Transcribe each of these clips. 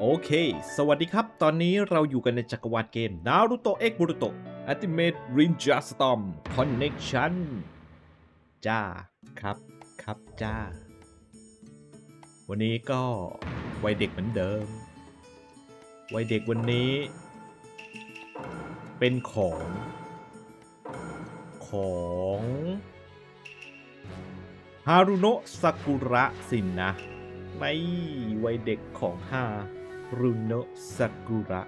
โอเค สวัสดีครับ ตอนนี้เราอยู่กันในจักรวาลเกม Naruto X Boruto Ultimate Ninja Storm Connection จ้า ครับ ครับจ้า วันนี้ก็ วัยเด็กเหมือนเดิม วัยเด็กวันนี้ เป็นของ ของฮารุโนะซากุระสินนะ ในวัยเด็กของฮา รุโนะซากุระ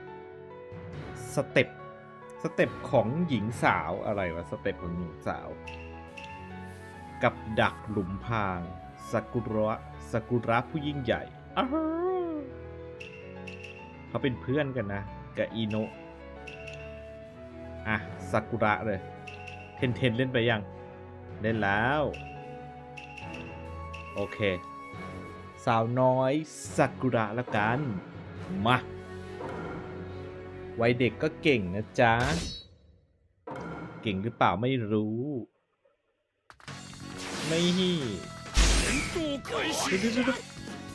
สเต็ปสเต็ปของหญิงสาวอะไรวะสเต็ปของหญิงสาว กับดักหลุมพรางซากุระซากุระผู้ยิ่งใหญ่อ้าวเขาเป็นเพื่อนกันนะกับอีโนะอะซากุระเลย เทนเทนเล่นไปยัง เล่นแล้ว โอเค สาวน้อยซากุระแล้วกัน มาวัยเด็กก็เก่งนะจ๊ะ เก่งหรือเปล่าไม่รู้ ไม่ฮี่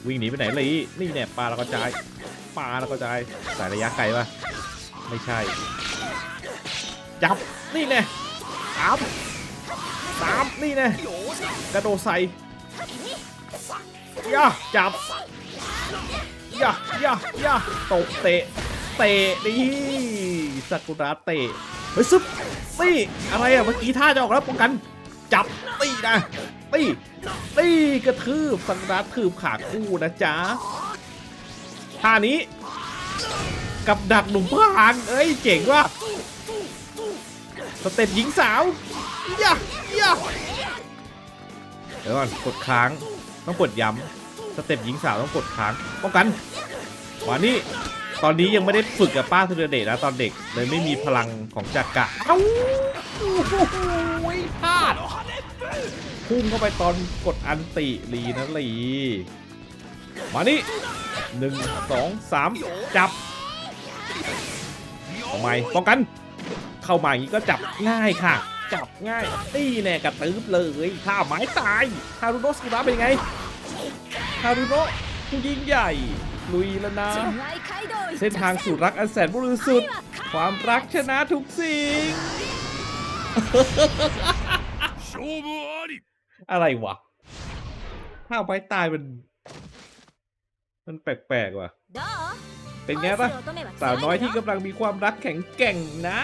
วิ่งหนีไปไหนเลยนี่แน่ปลาแล้วก็จายปลาแล้วก็จายสายระยะไกลปะไม่ใช่ จับ นี่แน่สามสามนี่แน่กระโดดใส่ย่าจับ ย่าย่าย่าตบเตะ เตะนี่ซากุระเตะ เฮ้ยซึบนี่อะไรอะเมื่อกี้ท่าจะออกแล้วป้องกัน จับตีนะตีตีกระทืบสังรัดทืบขาคู่นะจ๊ะท่านี้ กับดักหนุ่มพรางเอ้ยเจ๋งว่ะสเต็ปหญิงสาวย่าย่าเดี๋ยวก่อนกดค้างต้องกดย้ำ สเต็ปหญิงสาวต้องกดค้างป้องกันมานี่ตอนนี้ยังไม่ได้ฝึกกับป้าสุรเดชนะตอนเด็กเลยไม่มีพลังของจักระเอ้าโอ้โหพลาดพุ่งเข้าไปตอนกดอันติลีนะลีมานี่หนึ่งสองสามจับทำไมป้องกัน เข้ามาอย่างนี้ก็จับง่ายค่ะ จับง่ายตีแน่กระตืบเลยข้าไม้ตายฮารุโนสกุระเป็นไง ฮารุโนะผู้ยิ่งใหญ่ ลุยแล้วนะ เส้นทางสู่รักอันแสนบริสุทธิ์ ความรักชนะทุกสิ่ง อะไรวะข้าวไม้ตายมัน มันแปลกๆว่ะ เป็นไงปะสาวน้อยที่กำลังมีความรักแข็งแกร่งนะ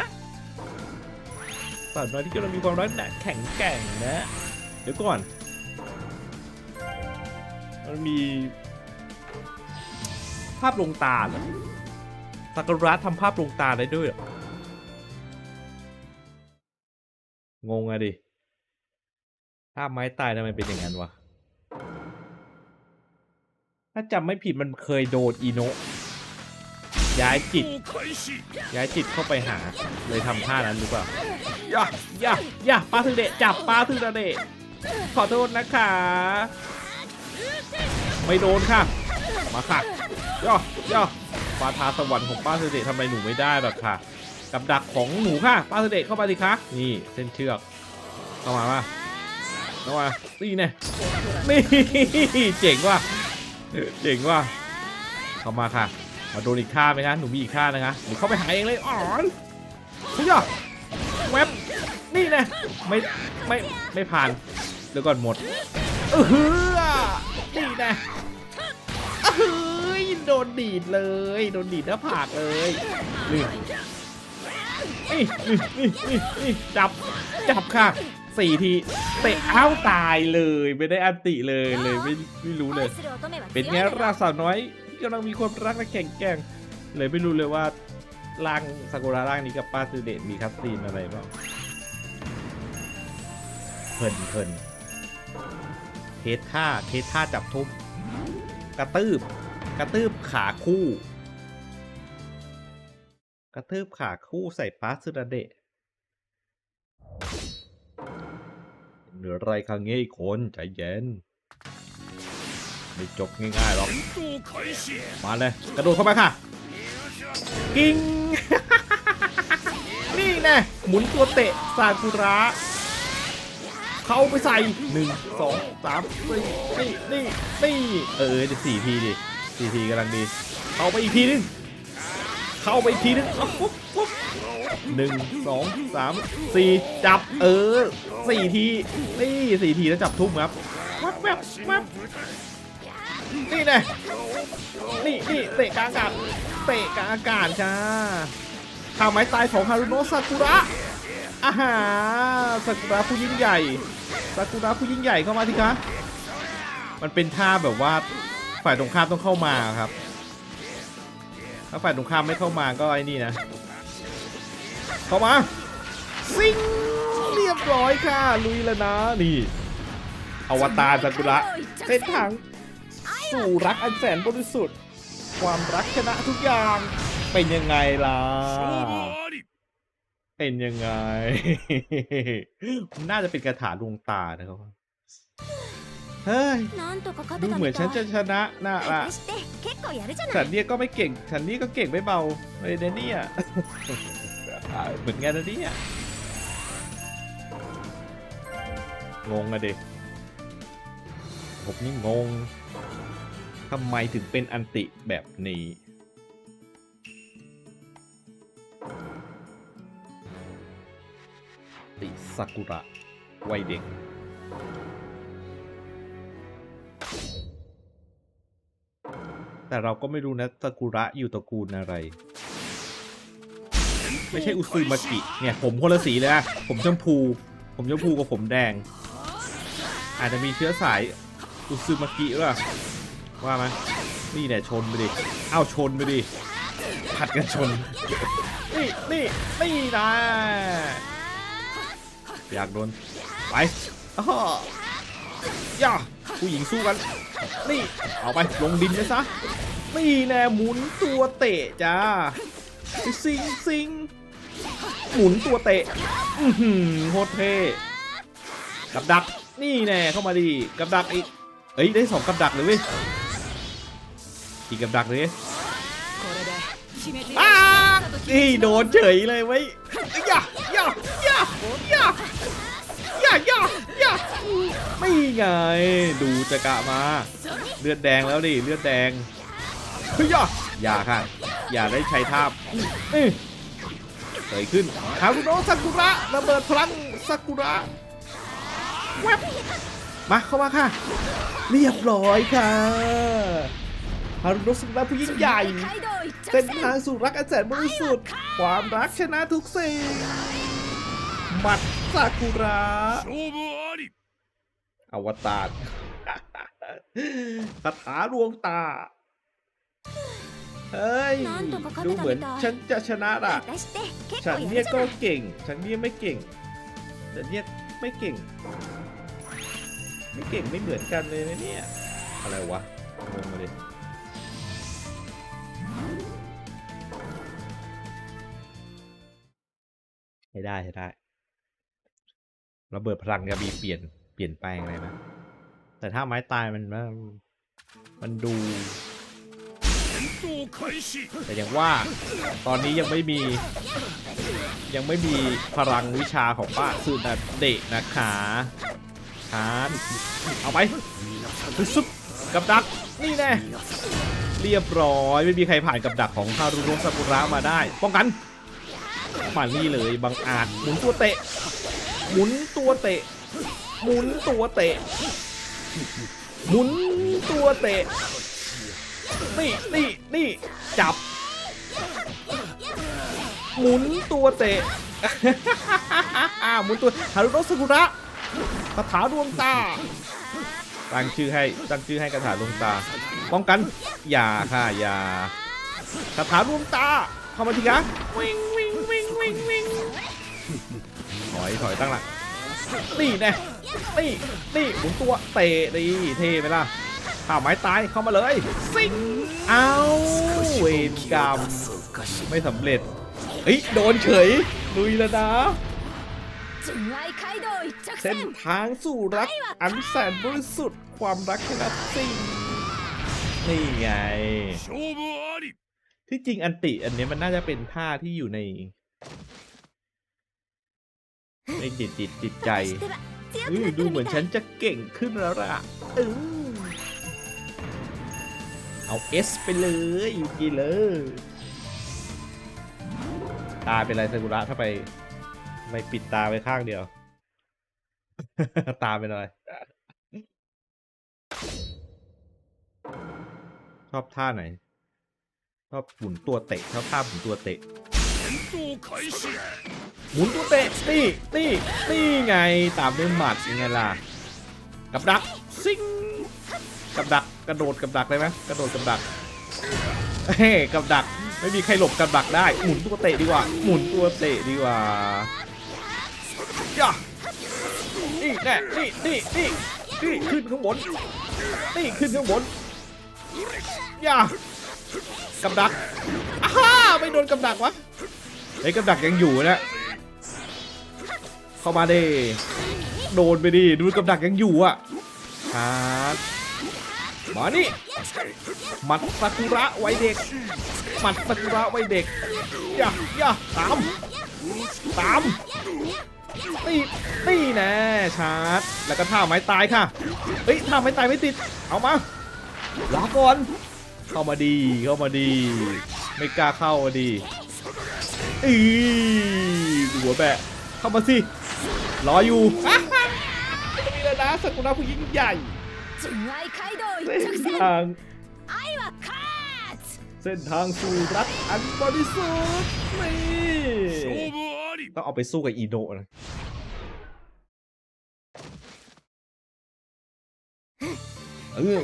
สาวน้อยที่กำลังมีความรักหนักแข็งแกร่งนะ เดี๋ยวก่อน มันมี ภาพลงตาเหรอซากุระทำภาพลงตาได้ด้วยเหงงอะดิภาพไม้ตายทำไมเป็นอย่างนั้นวะ ถ้าจำไม่ผิดมันเคยโดนอีโนะย้ายจิต ย้ายจิตเข้าไปหา เลยทำท่านั้นหรือเปล่าอย่าอย่าอย่าปลาถึงเดะจับปลาถึงเดะขอโทษนะคะ ไม่โดนค่ะ มาค่ะย่อย่อปาทาสวรรค์ของป้าทึงเดทำไมหนูไม่ได้หรอกค่ะ กับดักของหนูค่ะ ป้าทึงเดเข้ามาสิคะ นี่เส้นเชือก เข้ามาป่ะเข้ามานี่แน่นี่เจ๋งว่ะ เจ๋งว่ะ เข้ามาค่ะ มาโดนอีกท่าไหมคะ หนูมีอีกท่านะคะหนูเข้าไปหาเองเลยอ๋อนเฮ้ยแวบนี่นะไม่ไม่ไม่ผ่านเดี๋ยวก่อนหมดเออ นี่นะเฮ้ยโดนดีดเลย โดนดีดหน้าผากเลยนี่นี่นี่นี่จับจับค่ะสี่ทีเตะเอ้าตายเลยไม่ได้อันติเลยเลยไม่ไม่รู้เลย เป็นไงร่างสาวน้อยกำลังมีความรักและแข่งแกร่งเลยไม่รู้เลยว่าร่างซากุระร่างนี้กับป้าซูเดะมีคัสซีนอะไรบ้างเพลินเพลิน ทสท่าเทสท่าจับทุบกระตืบกระตืบขาคู่ กระตืบขาคู่ใส่ปาสุดาเดะเหนือไรข้างเงี้ยคนใจเย็นไม่จบง่ายๆหรอก มาเลย กระโดดเข้ามาค่ะ กิ้ง นี่แน่หมุนตัวเตะซากุระ เข้าไปใส่หนึ่งสองสามสี่นี่นี่นี่เออจะสี่ทีดิทีทีกำลังดี เข้าไปอีกทีนึงเข้าไปอีกทีนึงเอาปุ๊บปุ๊บหนึ่งสองสามสี่จับเออสี่ทีนี่สี่ทีแล้วจับทุ่มครับวับแวบวับนี่แน่นี่นี่เตะกลางอากาศเตะกลางอากาศจ้าข่าวไม้ตายของฮารุโนะซากุระ อาหาซากุระผู้ยิ่งใหญ่สากุระผู้ยิ่งใหญ่เข้ามาทีคะมันเป็นท่าแบบว่าฝ่ายตรงข้ามต้องเข้ามาครับ ถ้าฝ่ายตรงข้ามไม่เข้ามาก็ไอ้นี่นะ เข้ามาซิงเรียบร้อยค่ะ ลุยแล้วนะ นี่อวตารสากุระเส้นทางสู่รักอันแสนบริสุทธิ์ ความรักชนะทุกอย่างเป็นยังไงล่ะ เป็นยังไง น่าจะเป็นกระถาดวงตานะครับ เฮ้ยดูเหมือนฉันจะชนะน่าละฉันเนี่ยก็ไม่เก่งฉันนี่ก็เก่งไม่เบาเลยนะเนี่ยเหมือนกันนเนี่ยงงอะเด็กผมนี่งงทำไมถึงเป็นอันติแบบนี้ ซากุระวัยเด็ก แต่เราก็ไม่รู้นะซากุระอยู่ตระกูลอะไร ไม่ใช่อุซึมากิเนี่ยผมคนละสีเลยนะผมชมพู ผมชมพูกับผมแดง อาจจะมีเชื้อสายอุซึมากิหรือเปล่าว่าไหมนี่เนี่ยชนไปดิเอ้าชนไปดิผัดกันชน นี่นี่นี่นะ อยากโดน ไปอ้อย่าผู้หญิงสู้กัน นี่ เอาไป ลงดินเลยซะ นี่แน่หมุนตัวเตะจ้าซิงซิงหมุนตัวเตะอือหือโคตรเท่กับดัก นี่แน่เข้ามาดีกับดักอีกเอ้ยได้สองกับดักเลยเว้ยอีกกับดักเลยอ้านี่โดนเฉยเลยเว้ย อย่าอย่าอย่าอย่าอย่าอย่าอย่าไม่ไง ดูจะกะมา เลือดแดงแล้วดิ เลือดแดงเฮ้ยอย่าอย่าค่ะ อย่าได้ใช้ท่าเอ้ยเกิดขึ้นฮารุโนะซากุระระเบิดพลังซากุระแวบมาเข้ามาค่ะ เรียบร้อยค่ะ ฮารุโนะสุดาผู้ยิ่งใหญ่ เป็นทางสู่รักอันแสนบริสุทธิ์ ความรักชนะทุกสิ่งมัดสากุระอวตารคาถาดวงตา เฮ้ย ดูเหมือนฉันจะชนะอะ ฉันเนี่ยก็เก่ง ฉันเนี่ยไม่เก่ง แต่เนี่ยไม่เก่ง ไม่เก่งไม่เหมือนกันเลยนะเนี่ย อะไรวะงงเลย ให้ได้ใช้ได้ระเบิดพลังกระบีเปลี่ยนเปลี่ยนแปลงอะไรไหมแต่ถ้าไม้ตายมันมันดูแต่ยังว่าตอนนี้ยังไม่มี ยังไม่มีพลังวิชาของป้าคือแต่เดะนะขาหาเอาไปซุบกับดักนี่แน่เรียบร้อยไม่มีใครผ่านกับดักของฮารุรุงากุระมาได้ ป้องกัน มานี่เลยบังอาจหมุนตัวเตะ หมุนตัวเตะ หมุนตัวเตะ หมุนตัวเตะ นี่นี่นี่จับ หมุนตัวเตะ หมุนตัวฮารุโนะซากุระคาถาดวงตา ตั้งชื่อให้ตั้งชื่อให้คาถาดวงตา ป้องกัน อย่าค่ะอย่าคาถาดวงตาเข้ามาทีคะิงวิงถอยถอยตั้งหลักนี่แน่นี่นี่หมุนตัวเตะดีเท่ไหมล่ะข่าวไม้ตายเข้ามาเลยซิงเอาเวนกรรมไม่สำเร็จเฮ้ยโดนเฉยลุยแล้วนะเส้นทางสู่รักอันแสนบริสุทธิ์ความรักชนะสิงนี่ไงที่จริงอันติอันนี้มันน่าจะเป็นท่าที่อยู่ใน ไม่ติดจิตจิตใจอือดูเหมือนฉันจะเก่งขึ้นแล้วล่ะเอาเอสไปเลยยูกิเลย ตาเป็นไรซากุระถ้าไปไปปิดตาไปข้างเดียว ตาเป็นอะไรชอบท่าไหนชอบหมุนตัวเตะชอบท่าหมุนตัวเตะ หมุนตัวเตะนี่นี่นี่ไงตามด้วยหมัดยังไงล่ะกับดักซิงกับดักกระโดดกับดักได้ไหมกระโดดกับดักเฮ้กับดักไม่มีใครหลบกับดักได้ หมุนตัวเตะดีกว่า หมุนตัวเตะดีกว่าย่านี่แน่นี่นี่นี่นี่ขึ้นข้างบนนี่ขึ้นข้างบนย่ากับดักอ้าฮ่าไม่โดนกับดักวะ ไอ้กับดักยังอยู่นะเข้ามาดิโดนไปดิดูกับดักยังอยู่อะชาร์มานี่หมัดซากุระไว้เด็กหมัดซากุระไว้เด็กอย่าอย่าตามตามนี่นี่แน่ชาร์จแล้วก็ท่าไม้ตายค่ะเฮ้ยท่าไม้ตายไม่ติดเอามาลาก่อนเข้ามาดีเข้ามาดี ไม่กล้าเข้ามาดี อือหัวแบะ เข้ามาสิ รออยู่จะมีเลยนะสกุลาผู้ยิ่งใหญ่เส้นทางเส้นทางสู่รักอันบริสุทธิ์นี่ต้องเอาไปสู้กับอีโดนะเออ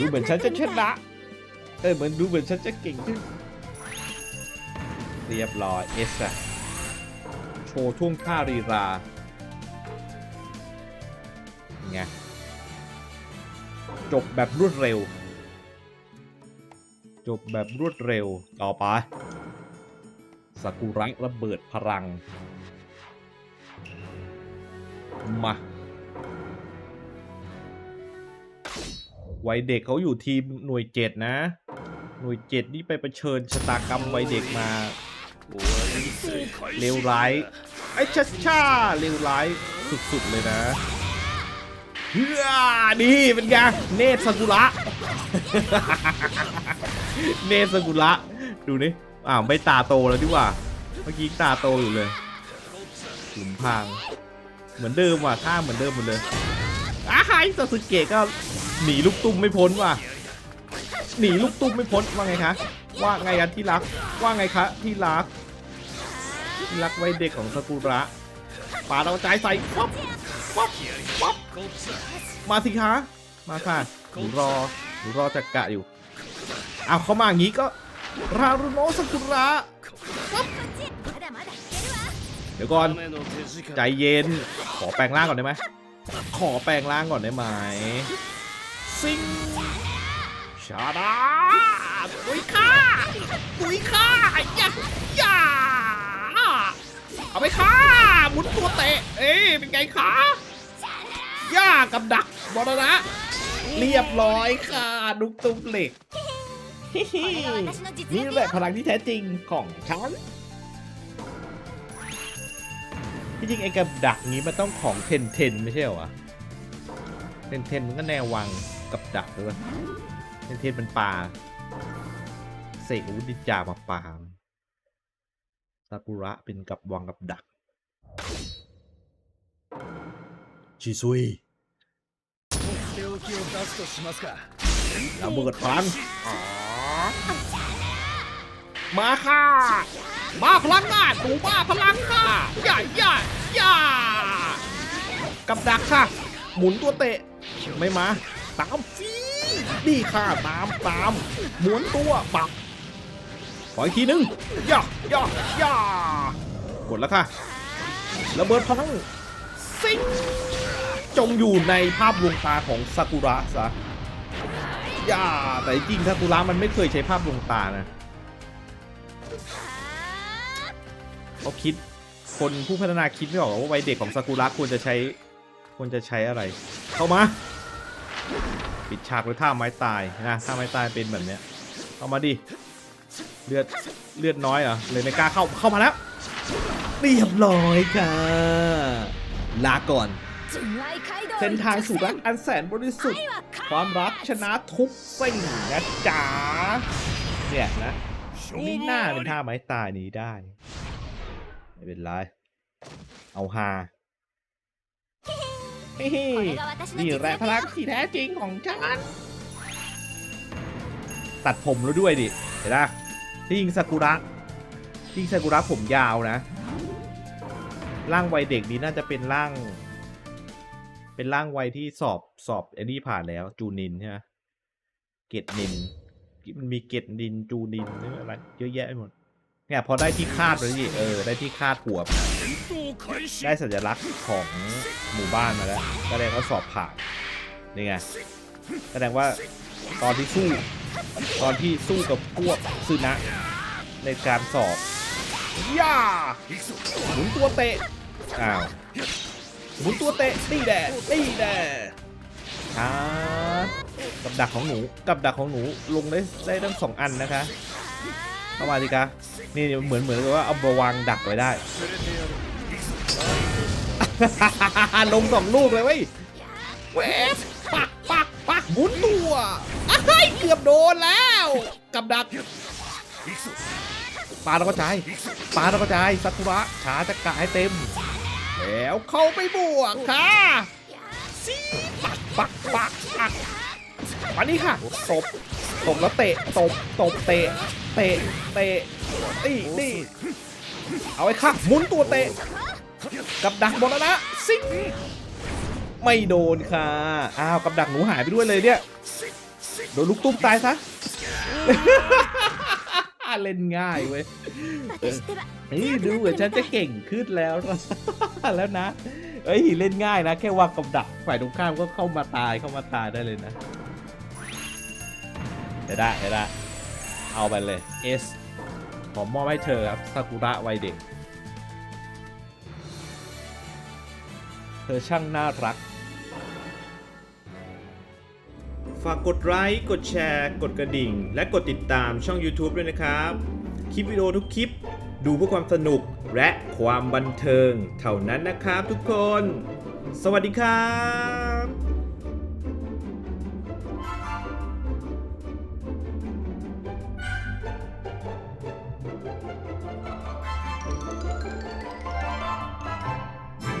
ดูเหมือนฉันจะชนะเออเหมือนดูเหมือนฉันจะเก่งขึ้น เรียบร้อยเอสอะโชว์ทุ่งท่ารีราไงจบแบบรวดเร็ว จบแบบรวดเร็วต่อไปสากุระระเบิดพลัง มาวัยเด็กเขาอยู่ทีมหน่วยเจ็ดนะ หน่วยเจ็ดนี่ไปเผชิญชะตากรรมวัยเด็กมา โอ้ยเลวร้ไอ้ชัชชาเลวร้ายสุดๆเลยนะเฮ้ยนี่เป็นไงเนตสกุระ เนตสกุระ ดูนี่อ้าวไม่ตาโตแล้วดิว่า เมื่อกี้ตาโตอยู่เลยขุมพาง เหมือนเดิมว่ะท่าเหมือนเดิมหมดเลยอ้าไฮซาสึเกะก็หนีลูกตุ้มไม่พ้นว่ะหนีลูกตุ้มไม่พ้นว่าไงคะ ว่าไงกันที่รัก ว่าไงคะที่รัก ที่รักไว้เด็กของสกุระป่าเราใจใส่ป๊อปป๊อปป๊อปมาสิคะ มาค่ะหนูรอหนูรอจักกะอยู่เอาเข้ามาอย่างนี้ก็รารุโนสกุระเดี๋ยวก่อน ใจเย็น ขอแปลงร่างก่อนได้ไหม ขอแปลงร่างก่อนได้ไหม ซิง ชาดาปุ๋ยฆ่าปุ๋ยฆ่าอย่าอย่าเอาไปค่าหมุนตัวเตะ เอ้ยเป็นไงขาย่ากับดักบอลนะ เรียบร้อยค่ะนุกตุ้มเหล็ก นี่แหละพลังที่แท้จริงของฉันที่จริงไอ้กับดักนี้มันต้องของเทนเทนไม่ใช่หรอเทนเทนมันก็แนววังกับดักหรือเปล่ เทพเทพมันป่าเสกอุธนินจามาป่าซากุระเป็นกับวางกับดัก ชิซุยระเบิดพันมาค่ะ มาพลังงานหนูบ้าพลังค่ะใหญ่ใหญ่ใหญ่กับดักค่ะ หมุนตัวเตะ ไม่มา ตามฟี นี่ค่ะตามตามหมุนตัวปักขออีกทีนึงย่าย่าย่ากดแล้วค่ะระเบิดพลังซิงจงอยู่ในภาพลวงตาของซากุระซะย่าแต่จริงซากุระมันไม่เคยใช้ภาพลวงตานะเขาคิดคนผู้พัฒนาคิดไม่ออกว่าวัยเด็กของซากุระควรจะใช้ควรจะใช้อะไร เข้ามา ปิดฉากด้วยท่าไม้ตายนะท่าไม้ตายเป็นแบบเนี้ยเอามาดิเลือดเลือดน้อยเหรอเลยไม่กล้าเข้าเข้ามาแล้วเรียบร้อยค่ะลาก่อน เส้นทางสู่รักอันแสนบริสุทธิ์ ความรักชนะทุกสิ่งนะจ๊ะเนี่ยนะนี่หน้าเป็นท่าไม้ตายนี้ได้ ไม่เป็นไร เอาฮา นี่แหละพลังที่แท้จริงของฉัน ตัดผมแล้วด้วยดิ เห็นปะที่ยิงซากุระที่ยิงซากุระผมยาวนะ ร่างวัยเด็กนี้น่าจะเป็นร่าง เป็นร่างวัยที่สอบสอบไอ้นี่ผ่านแล้ว จูนินใช่ไหมเกตนิน มันมีเกตนินจูนินอะไรเยอะแยะไปหมด เนี่ยพอได้ที่คาดแล้วสิเออได้ที่คาดหัวมาได้สัญลักษณ์ของหมู่บ้านมาแล้วแสดงว่าสอบผ่านนี่ไงแสดงว่าตอนที่สู้ตอนที่สู้กับพวกซึนะในการสอบย่าหมุนตัวเตะอ้าวหมุนตัวเตะตีแดดตีแดดครับกับดักของหนูกับดักของหนูลงได้ได้ทั้งสองอันนะคะ เข้ามาสิคะนี่เหมือนเหมือนกับว่าเอามาวางดักไว้ได้ ลงสองลูกเลยเว้ยเวฟปักปักปักหมุนตัวอ้ายเกือบโดนแล้ว กับดักปาแล้วก็จายปาแล้วก็จายสักุระชาจะกะให้เต็ม แล้วเข้าไปบวกค่ะซีปักปักปักปักมานี่ค่ะตบตบแล้วเตะตบตบเตะ เตะ เตะตีตีเอาไอ้ข้าหมุนตัวเตะ กับดักหมดแล้วนะซิงไม่โดนค่ะ อ้าวกับดักหนูหายไปด้วยเลยเนี่ย โดนลูกตุ้มตายซะ เล่นง่ายเว้ยนี่ดูเหมือนฉันจะเก่งขึ้นแล้วแล้วนะ เอ้ยเล่นง่ายนะ แค่ว่ากับดักฝ่ายตรงข้ามก็เข้ามาตายเข้ามาตายได้เลยนะได้ได้ เอาไปเลย S ผมมอบให้เธอครับซากุระวัยเด็ก เธอช่างน่ารัก ฝากกดไลค์ กดแชร์ กดกระดิ่ง และกดติดตามช่อง YouTube ด้วยนะครับ คลิปวิดีโอทุกคลิป ดูเพื่อความสนุกและความบันเทิง เท่านั้นนะครับทุกคน สวัสดีครับ